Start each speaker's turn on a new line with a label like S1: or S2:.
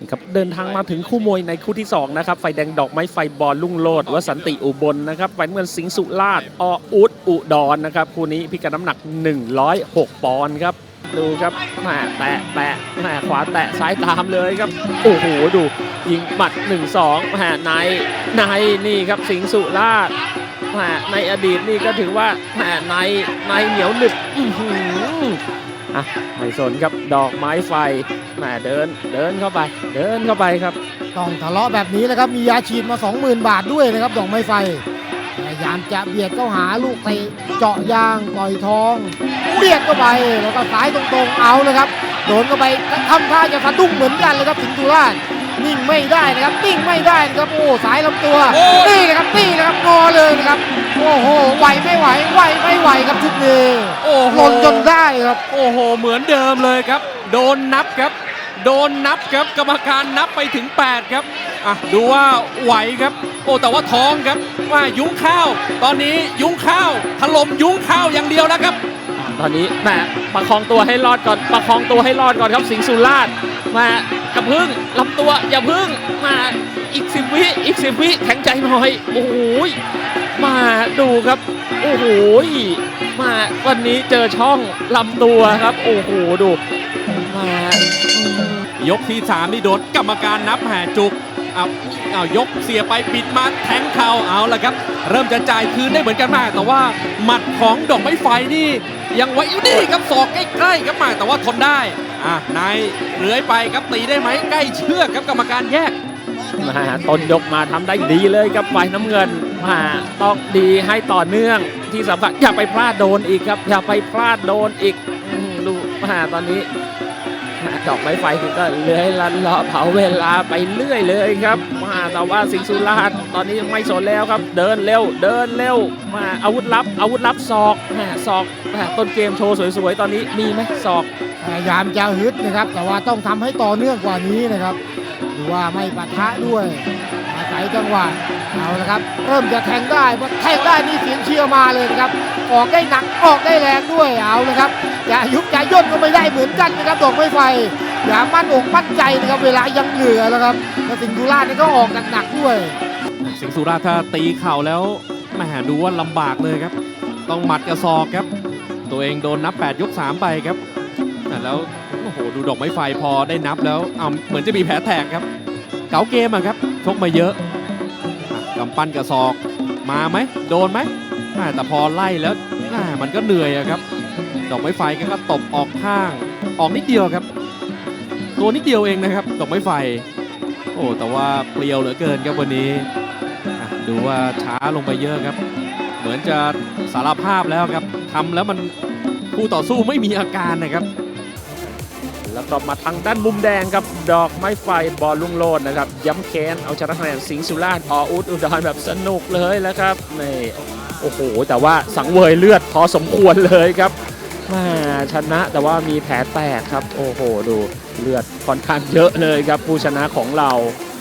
S1: นี่ครับเดินทางมาถึงคู่มวยในคู่ที่2นะครับไฟแดงดอกไม้ไฟบอลลุ่งโลดวสันติอุบลนะครับไฟน้ำเงินสิงห์สุราษฎร์ออุดอุดรนะครับคู่นี้พิกัดน้ำหนัก 106 ปอนด์ครับดูครับแหมแตะแตะแหมขวาแตะซ้ายตามเลยครับโอ้โหดูยิงหมัด 1-2แหมในในนี่ครับสิงห์สุราษฎร์แหมในอดีตนี่ก็ถือว่าแหมในในเหนียวหนึบอื้อหืออะไม่สนครับดอกไม้ไฟ แหม่เดินเดินเข้าไป เดินเข้าไปครับ
S2: ต้องทะเลาะแบบนี้นะครับ มียาฉีดมา 20,000 บาทด้วยนะครับดอกไม้ไฟพยายามจะเบียดเข้าหาลูกเตะเจาะยางต่อยทองเบียดเข้าไปแล้วก็ซ้ายตรงๆเอาเลยครับ โดนเข้าไปทำท่าจะสะดุ้งเหมือนกันเลยครับสิงห์สุราษฎร์นิ่งไม่ได้นะครับนิ่งไม่ได้นะครับโอ้สายลำตัว
S1: โอ้ย
S2: นี่นะครับนี่นะครับงอเลยนะครับโอ้โหไหวไม่ไหวไหวไม่ไหวครับชุดนี้
S1: โอ้โห
S2: หล่นจนได้ครับ
S1: โอ้โห เหมือนเดิมเลยครับ โดนนับครับ โดนนับครับกรรมการนับไปถึง 8 ครับอะดูว่าไหวครับ โอ้แต่ว่าท้องครับว่ายุ้งข้าว ตอนนี้ยุ้งข้าวถล่มยุ้งข้าวอย่างเดียวแล้วครับ ตอนนี้แหมประคองตัวให้รอดก่อนประคองตัวให้รอดก่อนครับสิงห์สุราษฎร์มากระพึ่งลำตัวอย่าพึ่งมาอีกสิบวิอีกสิบวิแข็งใจหน่อยโอ้โหยมาดูครับ โอ้โหยมาวันนี้เจอช่องลำตัวครับ โอ้โหดู
S3: ยกที่สามนี่โดนกรรมการนับแห่จุกเอาเอายกเสียไปปิดมาแทงเข่าเอาละครับ เริ่มจะจ่ายคืนได้เหมือนกันมาก แต่ว่าหมัดของดอกไม้ไฟนี่ยังไว้อยู่นี่ครับศอกใกล้ๆครับมาแต่ว่าทนได้อะนายเลื้อยไปครับตีได้ไหมใกล้เชือกครับกรรมการแยก
S1: มาต้นยกมาทำได้ดีเลยครับฝ่ายน้ำเงินมาต้องดีให้ต่อเนื่องที่สำคัญอย่าไปพลาดโดนอีกครับ อย่าไปพลาดโดนอีกดูมาตอนนี้ ดอกไม้ไฟก็เลื้อยลันเลาะเผาเวลาไปเรื่อยเลยครับมาแต่ว่าสิงห์สุราษฎร์ตอนนี้ไม่สนแล้วครับ เดินเร็ว เดินเร็ว มาอาวุธลับ อาวุธลับศอกแหมศอกต้นเกมโชว์สวยๆ ตอนนี้มีไหมศอก
S2: พยายามจะฮึดนะครับ แต่ว่าต้องทำให้ต่อเนื่องกว่านี้นะครับดูว่าไม่ปะทะด้วยอาศัยจังหวะเอาละครับ เริ่มจะแทงได้พอแทงได้นี่เสียงเชียร์มาเลยนะครับ ออกได้หนักออกได้แรงด้วยเอาละครับจะยุบจะย่นก็ไม่ได้ เหมือนกันนะครับดอกไม้ไฟอย่ามั่นอกมั่นใจนะครับเวลายังเหลือแล้วครับแล้วสิงห์ดุราชนี่ก็ออกหนักๆด้วย
S3: สิงห์สุราษฎร์ถ้าตีเข่าแล้วแหมดูว่าลำบากเลยครับ ต้องหมัดกระซอกครับ ตัวเองโดนนับ 8 ยก 3 ไปครับอ่แล้วโอ้โหดูดอกไม้ไฟพอได้นับแล้วเอาเหมือนจะมีแผลแตกครับ เก๋าเกมอะครับชกมาเยอะกำปั้นกระซอกมาไหมโดนไหมแต่พอไล่แล้วมันก็เหนื่อยอะครับ ดอกไม้ไฟก็ตบออกข้าง ออกนิดเดียวครับ ตัวนิดเดียวเองนะครับดอกไม้ไฟ โอ้แต่ว่าเปรียวเหลือเกินครับวันนี้ดูว่าช้าลงไปเยอะครับ เหมือนจะสารภาพแล้วครับทำแล้วมันคู่ต่อสู้ไม่มีอาการนะครับ
S1: แล้วก็มาทางด้านมุมแดงครับ ดอกไม้ไฟบอลลุงโลดนะครับ ย้ำแค้นเอาชนะคะแนนสิงห์สุราษฎร์ออุดอุดรแบบสนุกเลยแล้วครับนี่โอ้โห แต่ว่าสังเวยเลือดพอสมควรเลยครับ มาชนะแต่ว่ามีแผลแตกครับ โอ้โห ดูเลือดค่อนข้างเยอะเลยครับ ผู้ชนะของเรา